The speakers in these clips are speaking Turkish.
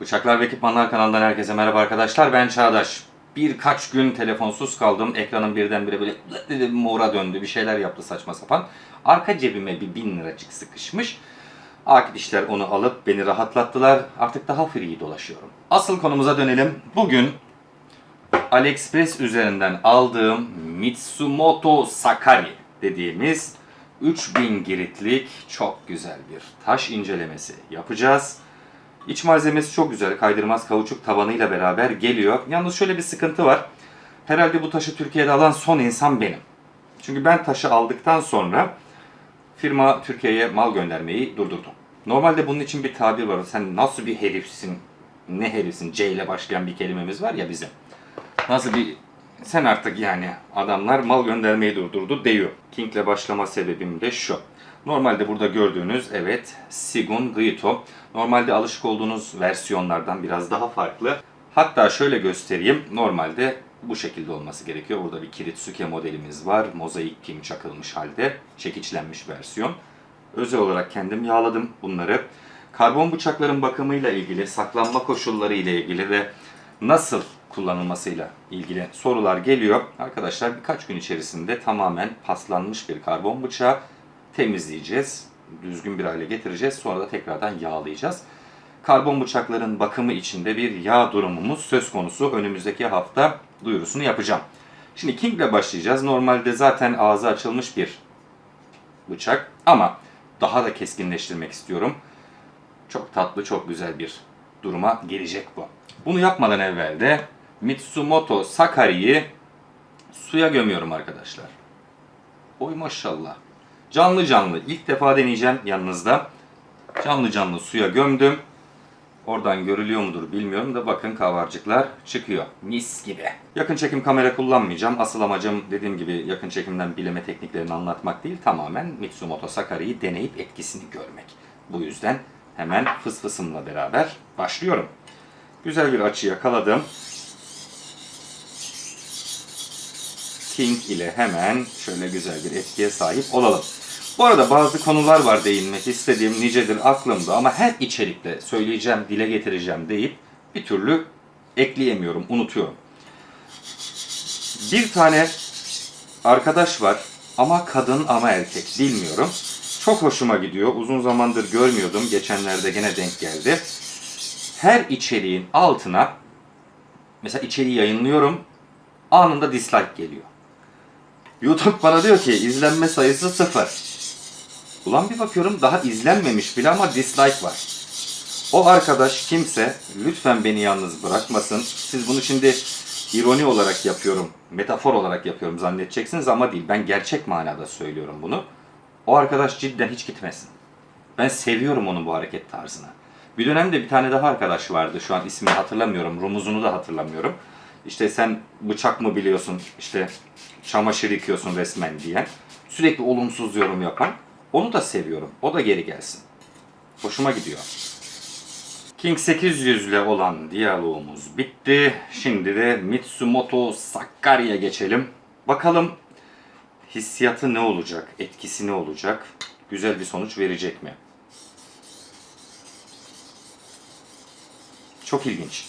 Bıçaklar ve Ekipmanlar kanalından herkese merhaba arkadaşlar. Ben Çağdaş. Birkaç gün telefonsuz kaldım. Ekranım birdenbire böyle dedi mora döndü. Bir şeyler yaptı saçma sapan. Arka cebime bir bin liracık sıkışmış. Akit işler onu alıp beni rahatlattılar. Artık daha free dolaşıyorum. Asıl konumuza dönelim. Bugün AliExpress üzerinden aldığım Mitsumoto Sakari dediğimiz 3000 giritlik çok güzel bir taş incelemesi yapacağız. İç malzemesi çok güzel. Kaydırmaz kauçuk tabanıyla beraber geliyor. Yalnız şöyle bir sıkıntı var. Herhalde bu taşı Türkiye'de alan son insan benim. Çünkü ben taşı aldıktan sonra firma Türkiye'ye mal göndermeyi durdurdu. Normalde bunun için bir tabir var. Sen nasıl bir herifsin? Ne herifsin? C ile başlayan bir kelimemiz var ya bizim. Nasıl bir sen artık yani adamlar mal göndermeyi durdurdu diyor. King'le başlama sebebim de şu. Normalde burada gördüğünüz evet Sigun Rito. Normalde alışık olduğunuz versiyonlardan biraz daha farklı. Hatta şöyle göstereyim. Normalde bu şekilde olması gerekiyor. Burada bir Kiritsuke modelimiz var. Mozaik pim çakılmış halde. Çekiçlenmiş versiyon. Özel olarak kendim yağladım bunları. Karbon bıçakların bakımıyla ilgili, saklanma koşulları ile ilgili ve nasıl kullanılmasıyla ilgili sorular geliyor. Arkadaşlar birkaç gün içerisinde tamamen paslanmış bir karbon bıçağı temizleyeceğiz. Düzgün bir hale getireceğiz. Sonra da tekrardan yağlayacağız. Karbon bıçakların bakımı içinde bir yağ durumumuz söz konusu. Önümüzdeki hafta duyurusunu yapacağım. Şimdi King ile başlayacağız. Normalde zaten ağzı açılmış bir bıçak ama daha da keskinleştirmek istiyorum. Çok tatlı, çok güzel bir duruma gelecek bu. Bunu yapmadan evvel de Mitsumoto Sakari'yi suya gömüyorum arkadaşlar. Oy maşallah. Canlı canlı ilk defa deneyeceğim yanınızda. Canlı canlı suya gömdüm. Oradan görülüyor mudur bilmiyorum da bakın kavarcıklar çıkıyor. Mis gibi. Yakın çekim kamera kullanmayacağım. Asıl amacım dediğim gibi yakın çekimden bileme tekniklerini anlatmak değil. Tamamen Mitsumoto Sakari'yi deneyip etkisini görmek. Bu yüzden hemen fıs fısımla beraber başlıyorum. Güzel bir açı yakaladım. King ile hemen şöyle güzel bir etkiye sahip olalım. Bu arada bazı konular var değinmek istediğim nicedir aklımda ama her içerikte söyleyeceğim, dile getireceğim deyip bir türlü ekleyemiyorum, unutuyorum. Bir tane arkadaş var ama kadın ama erkek bilmiyorum. Çok hoşuma gidiyor. Uzun zamandır görmüyordum. Geçenlerde gene denk geldi. Her içeriğin altına mesela içeriği yayınlıyorum. Anında dislike geliyor. YouTube bana diyor ki izlenme sayısı sıfır. Ulan bir bakıyorum daha izlenmemiş bile ama dislike var. O arkadaş kimse lütfen beni yalnız bırakmasın. Siz bunu şimdi ironi olarak yapıyorum, metafor olarak yapıyorum zannedeceksiniz ama değil. Ben gerçek manada söylüyorum bunu. O arkadaş cidden hiç gitmesin. Ben seviyorum onun bu hareket tarzını. Bir dönemde bir tane daha arkadaş vardı. Şu an ismini hatırlamıyorum. Rumuzunu da hatırlamıyorum. İşte sen bıçak mı biliyorsun, işte çamaşır yıkıyorsun resmen diyen. Sürekli olumsuz yorum yapan. Onu da seviyorum. O da geri gelsin. Hoşuma gidiyor. King 800 ile olan diyalogumuz bitti. Şimdi de Mitsumoto Sakari'ye geçelim. Bakalım hissiyatı ne olacak, etkisi ne olacak, güzel bir sonuç verecek mi? Çok ilginç.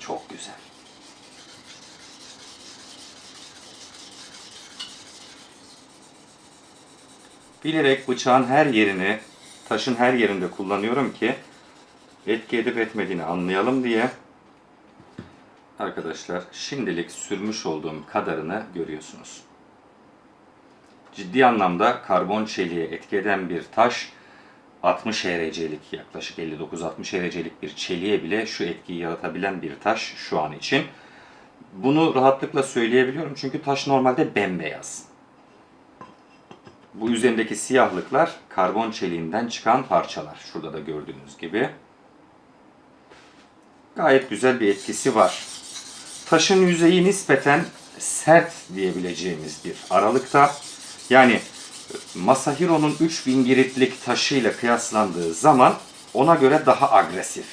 Çok güzel. Bilerek bıçağın her yerini, taşın her yerinde kullanıyorum ki etki edip etmediğini anlayalım diye. Arkadaşlar şimdilik sürmüş olduğum kadarını görüyorsunuz. Ciddi anlamda karbon çeliğe etki eden bir taş 60 HRC'lik yaklaşık 59-60 HRC'lik bir çeliğe bile şu etkiyi yaratabilen bir taş şu an için. Bunu rahatlıkla söyleyebiliyorum çünkü taş normalde bembeyaz. Bu üzerindeki siyahlıklar karbon çeliğinden çıkan parçalar. Şurada da gördüğünüz gibi. Gayet güzel bir etkisi var. Taşın yüzeyi nispeten sert diyebileceğimiz bir aralıkta. Yani Masahiro'nun 3000 giritlik taşıyla kıyaslandığı zaman ona göre daha agresif.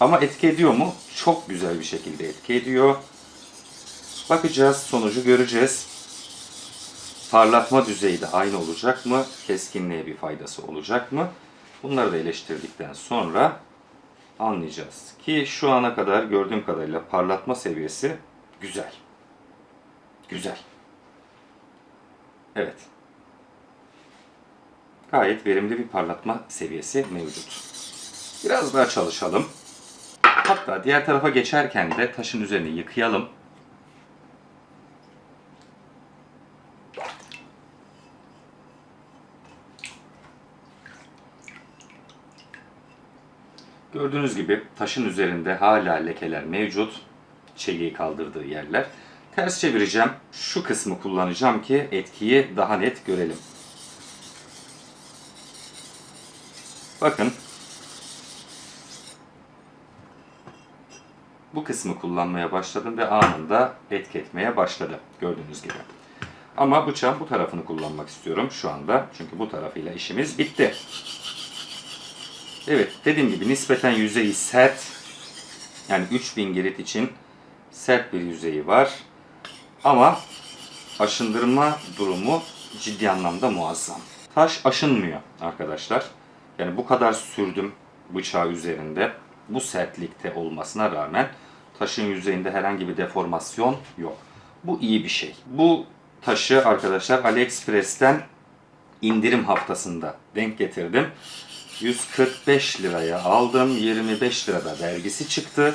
Ama etki ediyor mu? Çok güzel bir şekilde etki ediyor. Bakacağız, sonucu göreceğiz. Parlatma düzeyi de aynı olacak mı? Keskinliğe bir faydası olacak mı? Bunları da eleştirdikten sonra anlayacağız. Ki şu ana kadar gördüğüm kadarıyla parlatma seviyesi güzel. Güzel. Evet. Gayet verimli bir parlatma seviyesi mevcut. Biraz daha çalışalım. Hatta diğer tarafa geçerken de taşın üzerini yıkayalım. Gördüğünüz gibi taşın üzerinde hala lekeler mevcut. Çeliği kaldırdığı yerler. Ters çevireceğim. Şu kısmı kullanacağım ki etkiyi daha net görelim. Bakın. Bu kısmı kullanmaya başladım ve anında etki etmeye başladı. Gördüğünüz gibi. Ama bıçağın bu tarafını kullanmak istiyorum şu anda. Çünkü bu tarafıyla işimiz bitti. Evet dediğim gibi nispeten yüzeyi sert. Yani 3000 girit için sert bir yüzeyi var. Ama aşındırma durumu ciddi anlamda muazzam. Taş aşınmıyor arkadaşlar. Yani bu kadar sürdüm bıçağı üzerinde. Bu sertlikte olmasına rağmen taşın yüzeyinde herhangi bir deformasyon yok. Bu iyi bir şey. Bu taşı arkadaşlar AliExpress'ten indirim haftasında denk getirdim. 145 liraya aldım. 25 lirada vergisi çıktı.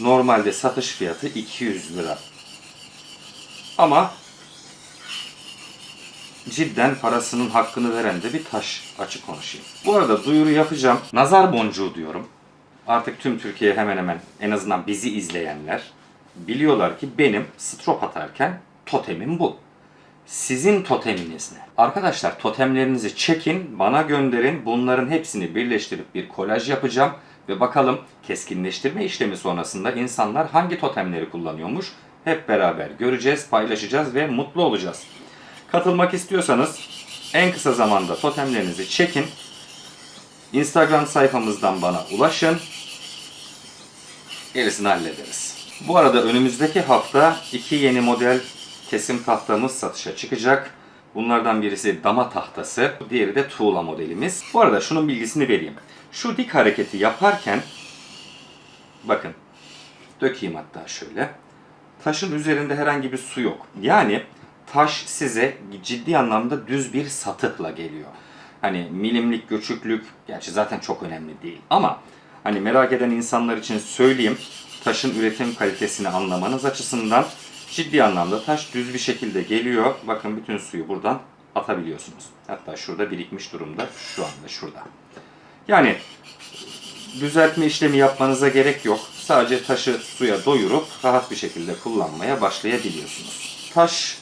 Normalde satış fiyatı 200 lira. Ama cidden parasının hakkını veren de bir taş açık konuşayım. Bu arada duyuru yapacağım. Nazar boncuğu diyorum. Artık tüm Türkiye hemen hemen en azından bizi izleyenler biliyorlar ki benim strop atarken totemim bu. Sizin toteminiz ne? Arkadaşlar totemlerinizi çekin, bana gönderin. Bunların hepsini birleştirip bir kolaj yapacağım. Ve bakalım keskinleştirme işlemi sonrasında insanlar hangi totemleri kullanıyormuş? Hep beraber göreceğiz, paylaşacağız ve mutlu olacağız. Katılmak istiyorsanız en kısa zamanda totemlerinizi çekin. Instagram sayfamızdan bana ulaşın. Gerisini hallederiz. Bu arada önümüzdeki hafta iki yeni model kesim tahtamız satışa çıkacak. Bunlardan birisi dama tahtası, diğeri de tuğla modelimiz. Bu arada şunun bilgisini vereyim. Şu dik hareketi yaparken bakın dökeyim hatta şöyle. Taşın üzerinde herhangi bir su yok. Yani taş size ciddi anlamda düz bir satıkla geliyor. Hani milimlik, göçüklük gerçi zaten çok önemli değil ama hani merak eden insanlar için söyleyeyim taşın üretim kalitesini anlamanız açısından ciddi anlamda taş düz bir şekilde geliyor. Bakın bütün suyu buradan atabiliyorsunuz. Hatta şurada birikmiş durumda. Şu anda şurada. Yani düzeltme işlemi yapmanıza gerek yok. Sadece taşı suya doyurup rahat bir şekilde kullanmaya başlayabiliyorsunuz. Taş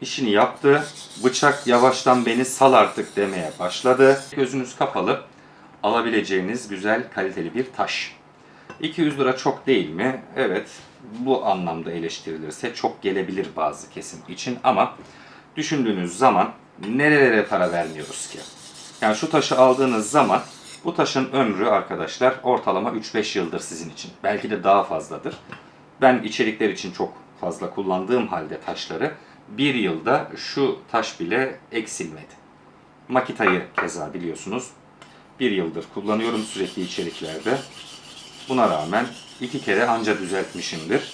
işini yaptı. Bıçak yavaştan beni sal artık demeye başladı. Gözünüz kapalı alabileceğiniz güzel kaliteli bir taş. 200 lira çok değil mi? Evet. Bu anlamda eleştirilirse çok gelebilir bazı kesim için ama düşündüğünüz zaman nerelere para vermiyoruz ki? Yani şu taşı aldığınız zaman bu taşın ömrü arkadaşlar ortalama 3-5 yıldır sizin için. Belki de daha fazladır. Ben içerikler için çok fazla kullandığım halde taşları bir yılda şu taş bile eksilmedi. Makita'yı keza biliyorsunuz. Bir yıldır kullanıyorum sürekli içeriklerde. Buna rağmen iki kere anca düzeltmişimdir.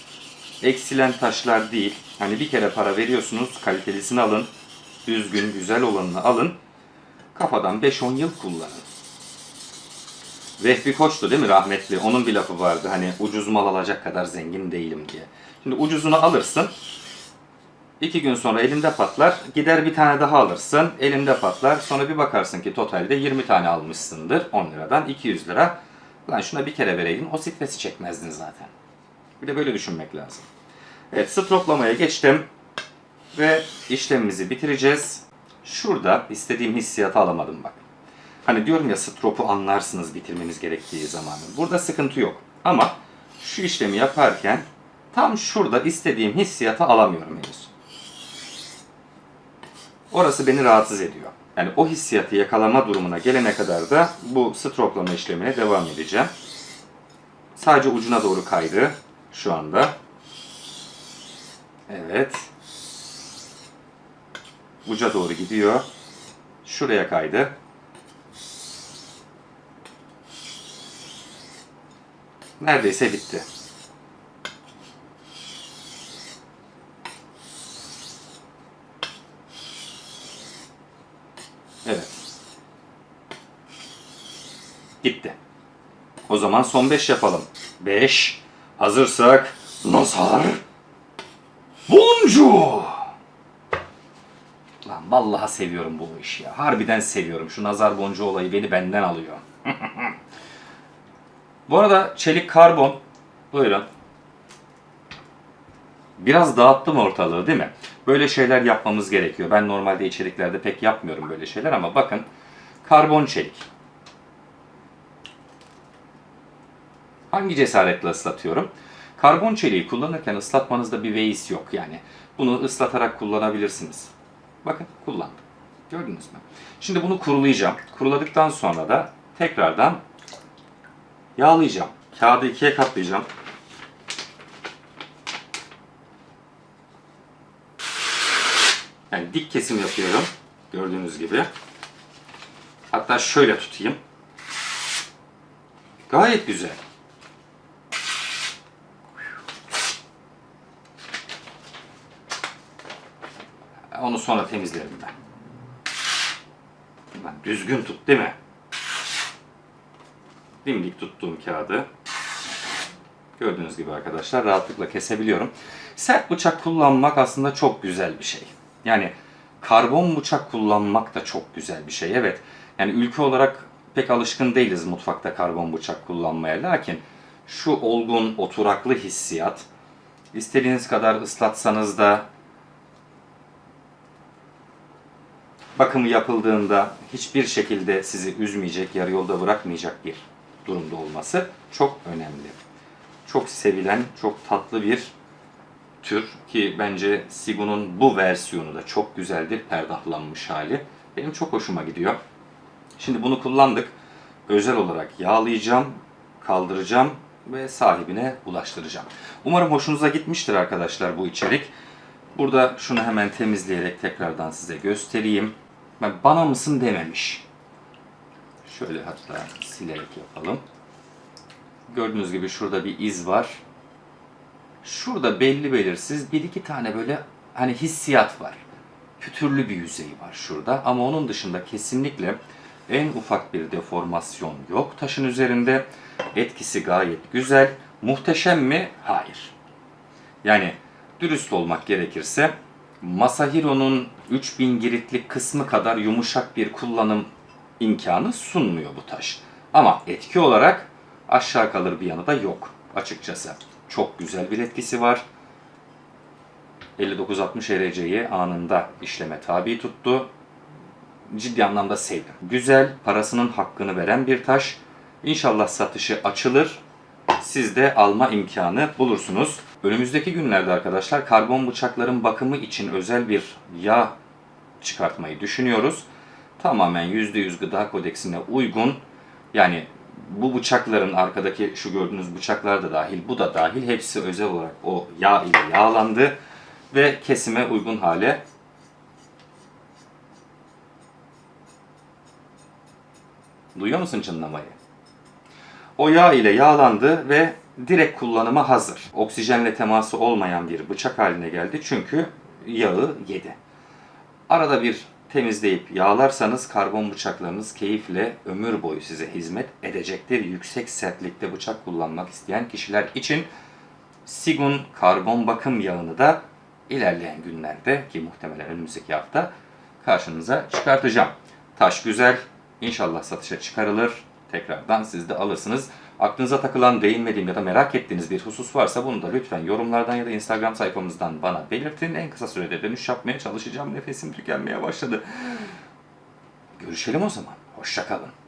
Eksilen taşlar değil. Hani bir kere para veriyorsunuz, kalitelisini alın. Düzgün, güzel olanını alın. Kafadan 5-10 yıl kullanın. Vehbi Koç'tu değil mi rahmetli? Onun bir lafı vardı hani ucuz mal alacak kadar zengin değilim diye. Şimdi ucuzunu alırsın. iki gün sonra elinde patlar. Gider bir tane daha alırsın. Elinde patlar. Sonra bir bakarsın ki totalde 20 tane almışsındır. 10 liradan 200 lira. Lan şuna bir kere vereydin o stresi çekmezdin zaten. Bir de böyle düşünmek lazım. Evet stroplamaya geçtim. Ve işlemimizi bitireceğiz. Şurada istediğim hissiyatı alamadım bak. Hani diyorum ya stropu anlarsınız bitirmeniz gerektiği zamanı. Burada sıkıntı yok. Ama şu işlemi yaparken tam şurada istediğim hissiyatı alamıyorum henüz. Orası beni rahatsız ediyor. Yani o hissiyatı yakalama durumuna gelene kadar da bu stroplama işlemine devam edeceğim. Sadece ucuna doğru kaydı şu anda. Evet. Uca doğru gidiyor. Şuraya kaydı. Neredeyse bitti. Evet. Gitti. O zaman son 5 yapalım. 5. Hazırsak nazar boncuğu. Lan vallahi seviyorum bu işi ya. Harbiden seviyorum. Şu nazar boncuğu olayı beni benden alıyor. bu arada çelik karbon. Buyurun. Biraz dağıttım ortalığı değil mi? Böyle şeyler yapmamız gerekiyor. Ben normalde içeriklerde pek yapmıyorum böyle şeyler ama bakın. Karbon çelik. Hangi cesaretle ıslatıyorum? Karbon çeliği kullanırken ıslatmanızda bir veis yok yani. Bunu ıslatarak kullanabilirsiniz. Bakın kullandım. Gördünüz mü? Şimdi bunu kurulayacağım. Kuruladıktan sonra da tekrardan yağlayacağım. Kağıdı ikiye katlayacağım. Yani dik kesim yapıyorum. Gördüğünüz gibi. Hatta şöyle tutayım. Gayet güzel. Onu sonra temizlerim ben. Lan düzgün tut değil mi? Dimdik tuttuğum kağıdı gördüğünüz gibi arkadaşlar rahatlıkla kesebiliyorum. Sert bıçak kullanmak aslında çok güzel bir şey. Yani karbon bıçak kullanmak da çok güzel bir şey. Evet. Yani ülke olarak pek alışkın değiliz mutfakta karbon bıçak kullanmaya. Lakin şu olgun, oturaklı hissiyat istediğiniz kadar ıslatsanız da bakımı yapıldığında hiçbir şekilde sizi üzmeyecek, yarı yolda bırakmayacak bir durumda olması çok önemli. Çok sevilen, çok tatlı bir tür ki bence Sigu'nun bu versiyonu da çok güzeldir, perdahlanmış hali. Benim çok hoşuma gidiyor. Şimdi bunu kullandık. Özel olarak yağlayacağım, kaldıracağım ve sahibine ulaştıracağım. Umarım hoşunuza gitmiştir arkadaşlar bu içerik. Burada şunu hemen temizleyerek tekrardan size göstereyim. Ben bana mısın dememiş. Şöyle hatta silerek yapalım. Gördüğünüz gibi şurada bir iz var. Şurada belli belirsiz bir iki tane böyle hani hissiyat var. Pütürlü bir yüzey var şurada ama onun dışında kesinlikle en ufak bir deformasyon yok taşın üzerinde. Etkisi gayet güzel. Muhteşem mi? Hayır. Yani dürüst olmak gerekirse Masahiro'nun 3000 giritlik kısmı kadar yumuşak bir kullanım imkanı sunmuyor bu taş. Ama etki olarak aşağı kalır bir yanı da yok açıkçası. Çok güzel bir etkisi var. 5960 RC'yi anında işleme tabi tuttu. Ciddi anlamda sevdim. Güzel, parasının hakkını veren bir taş. İnşallah satışı açılır. Siz de alma imkanı bulursunuz. Önümüzdeki günlerde arkadaşlar karbon bıçakların bakımı için özel bir yağ çıkartmayı düşünüyoruz. Tamamen %100 gıda kodeksine uygun. Yani bu bıçakların arkadaki şu gördüğünüz bıçaklar da dahil, bu da dahil hepsi özel olarak o yağ ile yağlandı ve kesime uygun hale Duyuyor musun çınlamayı? O yağ ile yağlandı ve direkt kullanıma hazır. Oksijenle teması olmayan bir bıçak haline geldi çünkü yağı yedi. Arada bir temizleyip yağlarsanız karbon bıçaklarınız keyifle ömür boyu size hizmet edecektir. Yüksek sertlikte bıçak kullanmak isteyen kişiler için Sigun karbon bakım yağını da ilerleyen günlerde ki muhtemelen önümüzdeki hafta karşınıza çıkartacağım. Taş güzel. İnşallah satışa çıkarılır. Tekrardan siz de alırsınız. Aklınıza takılan, değinmediğim ya da merak ettiğiniz bir husus varsa bunu da lütfen yorumlardan ya da Instagram sayfamızdan bana belirtin. En kısa sürede dönüş yapmaya çalışacağım. Nefesim tükenmeye başladı. Görüşelim o zaman. Hoşçakalın.